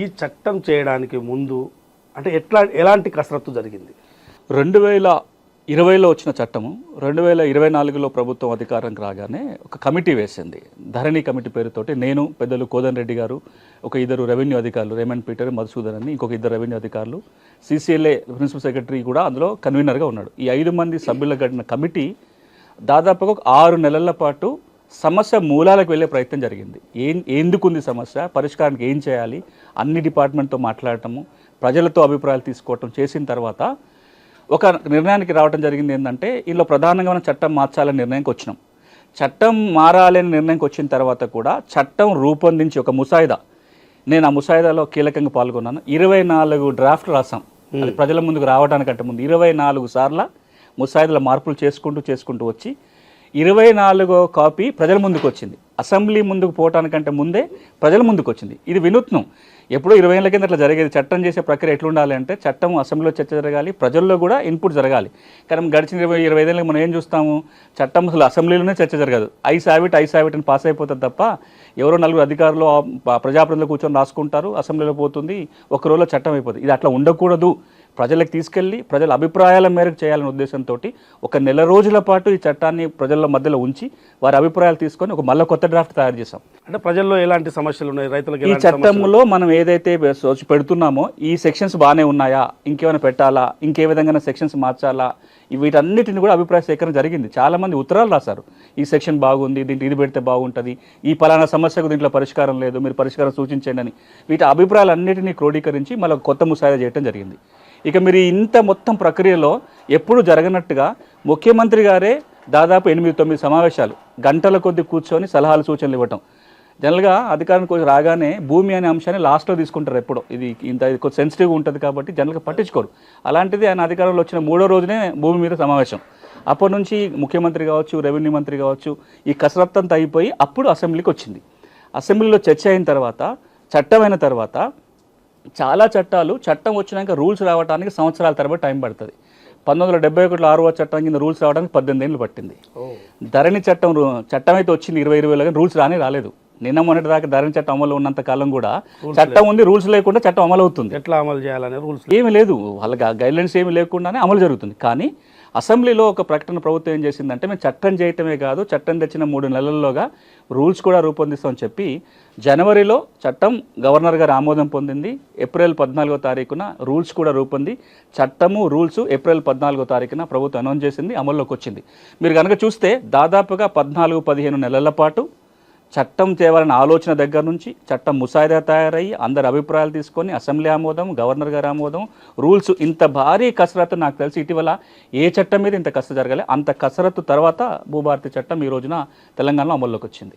ఈ చట్టం చేయడానికి ముందు అంటే ఎట్లా ఎలాంటి కసరత్తు జరిగింది? రెండు వేల ఇరవైలో వచ్చిన చట్టము రెండు వేల ఇరవై నాలుగులో ప్రభుత్వం అధికారంకి రాగానే ఒక కమిటీ వేసింది. ధరణి కమిటీ పేరుతోటి నేను పెద్దలు కోదన్ రెడ్డి గారు ఒక ఇద్దరు రెవెన్యూ అధికారులు రేమండ్ పీటర్ మధుసూదన్ అని ఇంకొక ఇద్దరు రెవెన్యూ అధికారులు సీసీఎల్ఏ ప్రిన్సిపల్ సెక్రటరీ కూడా అందులో కన్వీనర్గా ఉన్నాడు. ఈ ఐదు మంది సభ్యులు గడిన కమిటీ దాదాపుగా ఒక ఆరు నెలల పాటు సమస్య మూలాలకు వెళ్ళే ప్రయత్నం జరిగింది. ఏం ఎందుకుంది సమస్య? పరిష్కారానికి ఏం చేయాలి? అన్ని డిపార్ట్మెంట్తో మాట్లాడటము ప్రజలతో అభిప్రాయాలు తీసుకోవటం చేసిన తర్వాత ఒక నిర్ణయానికి రావడం జరిగింది ఏంటంటే ఇందులో ప్రధానంగా మనం చట్టం మార్చాలనే నిర్ణయానికి వచ్చినాం. చట్టం మారాలనే నిర్ణయానికి వచ్చిన తర్వాత కూడా చట్టం రూపొందించి ఒక ముసాయిదా. నేను ఆ ముసాయిదాలో కీలకంగా పాల్గొన్నాను. ఇరవై నాలుగు డ్రాఫ్ట్ రాసాం. అది ప్రజల ముందుకు రావడానికంటే ముందు ఇరవై నాలుగు సార్ల ముసాయిదాల మార్పులు చేసుకుంటూ చేసుకుంటూ వచ్చి ఇరవై నాలుగో కాపీ ప్రజల ముందుకు వచ్చింది అసెంబ్లీ ముందుకు పోవటానికంటే ముందే ప్రజల ముందుకు వచ్చింది ఇది వినూత్నం. ఎప్పుడో ఇరవై ఏళ్ళ కింద అట్లా జరిగేది. చట్టం చేసే ప్రక్రియ ఎట్లుండాలి అంటే చట్టం అసెంబ్లీలో చర్చ జరగాలి ప్రజల్లో కూడా ఇన్పుట్ జరగాలి. కానీ గడిచిన ఇరవై ఇరవై ఐదేళ్ళకి మనం ఏం చూస్తాము? చట్టం అసలు అసెంబ్లీలోనే చర్చ జరగదు. Ayes have it ayes have it అని పాస్ అయిపోతుంది తప్ప ఎవరో నలుగురు అధికారులు ఆ ప్రజాప్రతినిధులు కూర్చొని రాసుకుంటారు. అసెంబ్లీలో పోతుంది. ఒక రోజులో చట్టం అయిపోతుంది. ఇది అట్లా ఉండకూడదు. ప్రజలకు తీసుకెళ్ళి ప్రజల అభిప్రాయాల మేరకు చేయాలనే ఉద్దేశంతో ఒక నెల రోజుల పాటు ఈ చట్టాన్ని ప్రజల మధ్యలో ఉంచి వారి అభిప్రాయాలు తీసుకొని ఒక మళ్ళీ కొత్త డ్రాఫ్ట్ తయారు చేశాం. అంటే ప్రజల్లో ఎలాంటి సమస్యలు ఉన్నాయి? రైతులకు ఈ చట్టంలో మనం ఏదైతే పెడుతున్నామో ఈ సెక్షన్స్ బాగానే ఉన్నాయా? ఇంకేమైనా పెట్టాలా? ఇంకే విధంగా సెక్షన్స్ మార్చాలా? వీటన్నిటిని కూడా అభిప్రాయ సేకరణ జరిగింది. చాలా మంది ఉత్తరాలు రాశారు. ఈ సెక్షన్ బాగుంది దీంట్లో ఇది పెడితే బాగుంటుంది. ఈ పలానా సమస్యకు దీంట్లో పరిష్కారం లేదు మీరు పరిష్కారం సూచించండి అని. వీటి అభిప్రాయాలన్నిటినీ క్రోడీకరించి మళ్ళీ కొత్త ముసాయిదా చేయడం జరిగింది. ఇక మీరు ఇంత మొత్తం ప్రక్రియలో ఎప్పుడు జరగనట్టుగా ముఖ్యమంత్రి గారే దాదాపు ఎనిమిది తొమ్మిది సమావేశాలు గంటల కొద్ది కూర్చొని సలహాలు సూచనలు ఇవ్వటం. జనరల్గా అధికారానికి వచ్చి రాగానే భూమి అనే అంశాన్ని లాస్ట్లో తీసుకుంటారు ఎప్పుడో. ఇది ఇంత కొంచెం సెన్సిటివ్గా ఉంటుంది కాబట్టి జనరల్గా పట్టించుకోరు. అలాంటిది ఆయన అధికారంలో వచ్చిన మూడో రోజునే భూమి మీద సమావేశం. అప్పటి నుంచి ముఖ్యమంత్రి కావచ్చు రెవెన్యూ మంత్రి కావచ్చు ఈ కసరత్తు అంతా అయిపోయి అప్పుడు అసెంబ్లీకి వచ్చింది. అసెంబ్లీలో చర్చ అయిన తర్వాత చట్టం అయిన తర్వాత చాలా చట్టాలు చట్టం వచ్చినాక రూల్స్ రావడానికి సంవత్సరాల తరబడి టైం పడుతుంది. పంతొమ్మిది వందల డెబ్బై ఒకటిలో ఆరవ చట్టం కింద రూల్స్ రావడానికి పద్దెనిమిది ఏళ్ళు పట్టింది. ధరణి చట్టం చట్టం అయితే వచ్చింది ఇరవై ఇరవైలో కానీ రూల్స్ రానే రాలేదు. నిన్న మొన్నటి దాకా ధరణి చట్టం అమలు ఉన్నంత కాలం కూడా చట్టం ఉంది రూల్స్ లేకుండా చట్టం అమలు అవుతుంది. ఎట్లా అమలు చేయాలనే రూల్స్ ఏమీ లేదు. వాళ్ళ గైడ్లైన్స్ ఏమీ లేకుండానే అమలు జరుగుతుంది. కానీ అసెంబ్లీలో ఒక ప్రకటన ప్రభుత్వం ఏం చేసిందంటే మేము చట్టం చేయటమే కాదు చట్టం తెచ్చిన మూడు నెలల్లోగా రూల్స్ కూడా రూపొందిస్తామని చెప్పి జనవరిలో చట్టం గవర్నర్ గారు ఆమోదం పొందింది. ఏప్రిల్ పద్నాలుగో తారీఖున రూల్స్ కూడా రూపొంది. చట్టము రూల్స్ ఏప్రిల్ పద్నాలుగో తారీఖున ప్రభుత్వం అనౌన్స్ చేసింది అమల్లోకి వచ్చింది. మీరు కనుక చూస్తే దాదాపుగా పద్నాలుగు పదిహేను నెలల పాటు చట్టం తేవాలనే ఆలోచన దగ్గర నుంచి చట్టం ముసాయిదా తయారయ్యి అందరి అభిప్రాయాలు తీసుకొని అసెంబ్లీ ఆమోదం గవర్నర్ గారు ఆమోదం రూల్స్ ఇంత భారీ కసరత్తు నాకు తెలిసి ఇటీవల ఏ చట్టం మీద ఇంత కసరత్తు జరగలే. అంత కసరత్తు తర్వాత భూభారతి చట్టం ఈ రోజున తెలంగాణలో అమల్లోకి వచ్చింది.